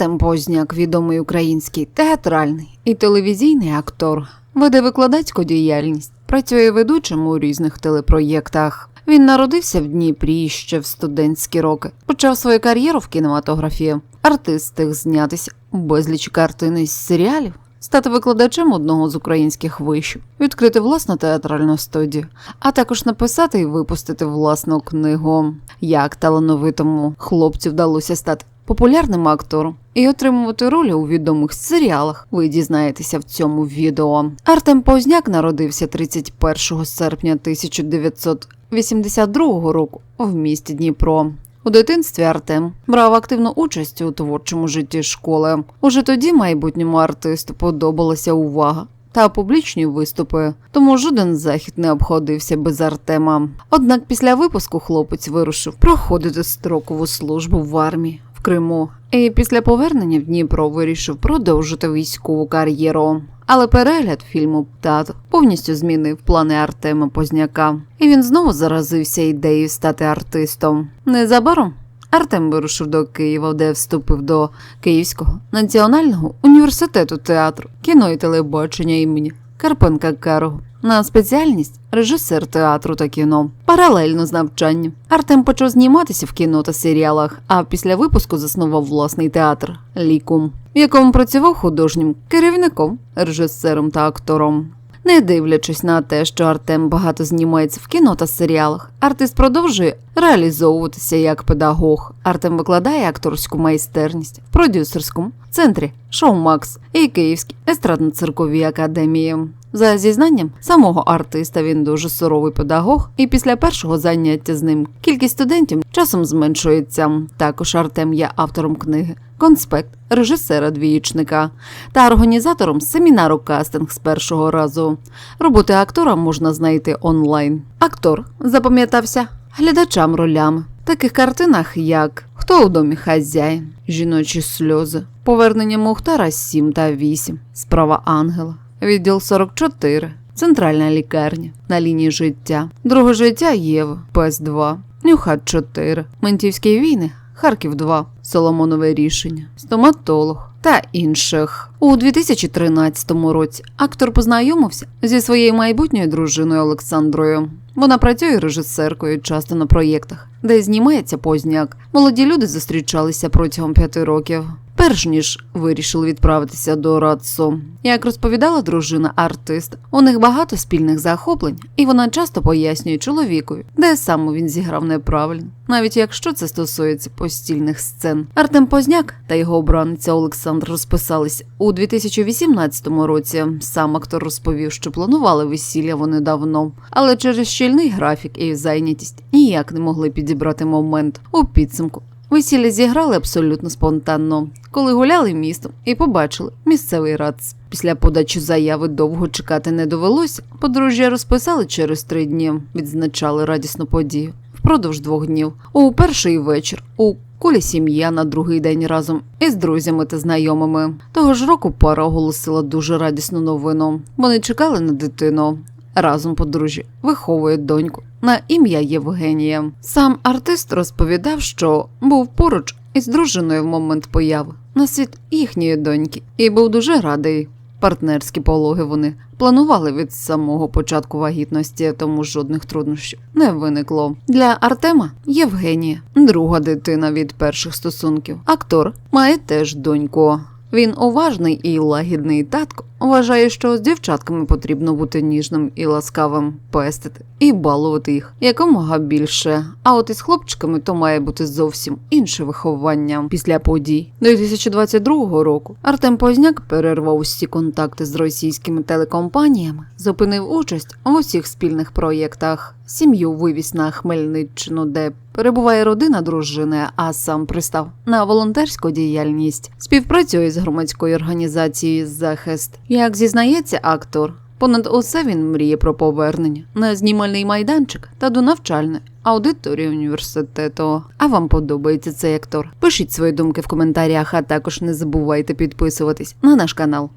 Артем Позняк, відомий український театральний і телевізійний актор, веде викладацьку діяльність, працює ведучим у різних телепроєктах. Він народився в Дніпрі ще в студентські роки. Почав свою кар'єру в кінематографії. Артист встиг знятися безліч картин із серіалів, стати викладачем одного з українських вишів, відкрити власну театральну студію, а також написати і випустити власну книгу. Як талановитому хлопцю вдалося стати популярним актором і отримувати ролі у відомих серіалах. Ви дізнаєтеся в цьому відео. Артем Позняк народився 31 серпня 1982 року в місті Дніпро. У дитинстві Артем брав активну участь у творчому житті школи. Уже тоді майбутньому артисту подобалася увага. Та публічні виступи, тому жоден захід не обходився без Артема. Однак після випуску хлопець вирушив проходити строкову службу в армії Криму. І після повернення в Дніпро вирішив продовжити військову кар'єру. Але перегляд фільму «Тато» повністю змінив плани Артема Позняка, і він знову заразився ідеєю стати артистом. Незабаром Артем вирушив до Києва, де вступив до Київського національного університету театру, кіно і телебачення імені Карпенка Керу. На спеціальність режисер театру та кіно. Паралельно з навчанням. Артем почав зніматися в кіно та серіалах, а після випуску заснував власний театр Лікум, в якому працював художнім керівником, режисером та актором. Не дивлячись на те, що Артем багато знімається в кіно та серіалах, артист продовжує реалізовуватися як педагог. Артем викладає акторську майстерність в продюсерському центрі Шоу Макс і Київській естрадно-цирковій академії. За зізнанням самого артиста він дуже суровий педагог, і після першого заняття з ним кількість студентів часом зменшується. Також Артем є автором книги Конспект режисера двієчника та організатором семінару кастинг з першого разу. Роботи актора можна знайти онлайн. Актор запам'ятався глядачам ролями в таких картинах, як Хто у домі хазяїн, жіночі сльози, повернення Мухтара 7 та 8, справа ангела, відділ 44, центральна лікарня на лінії життя, друге життя Єва, Пес 2, Нюхат 4, Ментівські війни, Харків 2, Соломонове рішення, стоматолог та інших. У 2013 році актор познайомився зі своєю майбутньою дружиною Олександрою. Вона працює режисеркою часто на проєктах, де знімається позняк. Молоді люди зустрічалися протягом п'яти років. Перш ніж вирішили відправитися до Радсо. Як розповідала дружина артиста, у них багато спільних захоплень, і вона часто пояснює чоловікові, де саме він зіграв неправильно, навіть якщо це стосується постільних сцен. Артем Позняк та його обраниця Олександр розписались у 2018 році. Сам актор розповів, що планували весілля вони давно, але через щільний графік і зайнятість ніяк не могли підібрати момент у підсумку. Весілля зіграли абсолютно спонтанно, коли гуляли містом і побачили місцевий рац. Після подачі заяви довго чекати не довелося. Подружжя розписали через три дні, відзначали радісну подію впродовж двох днів. У перший вечір у колі сім'я на другий день разом із друзями та знайомими. Того ж року пара оголосила дуже радісну новину. Вони чекали на дитину. Разом подружжя виховують доньку на ім'я Євгенія. Сам артист розповідав, що був поруч із дружиною в момент появи на світ їхньої доньки, і був дуже радий. Партнерські пологи вони планували від самого початку вагітності, тому жодних труднощів не виникло. Для Артема Євгенія, друга дитина від перших стосунків. Актор має теж доньку. Він уважний і лагідний татко. Вважає, що з дівчатками потрібно бути ніжним і ласкавим, пестити і балувати їх якомога більше. А от із хлопчиками то має бути зовсім інше виховання. Після подій 2022 року Артем Позняк перервав усі контакти з російськими телекомпаніями, зупинив участь в усіх спільних проєктах. Сім'ю вивіз на Хмельниччину, де перебуває родина дружини, а сам пристав на волонтерську діяльність. Співпрацює з громадською організацією захист. Як зізнається актор, понад усе він мріє про повернення на знімальний майданчик та до навчальної аудиторії університету. А вам подобається цей актор? Пишіть свої думки в коментарях, а також не забувайте підписуватись на наш канал.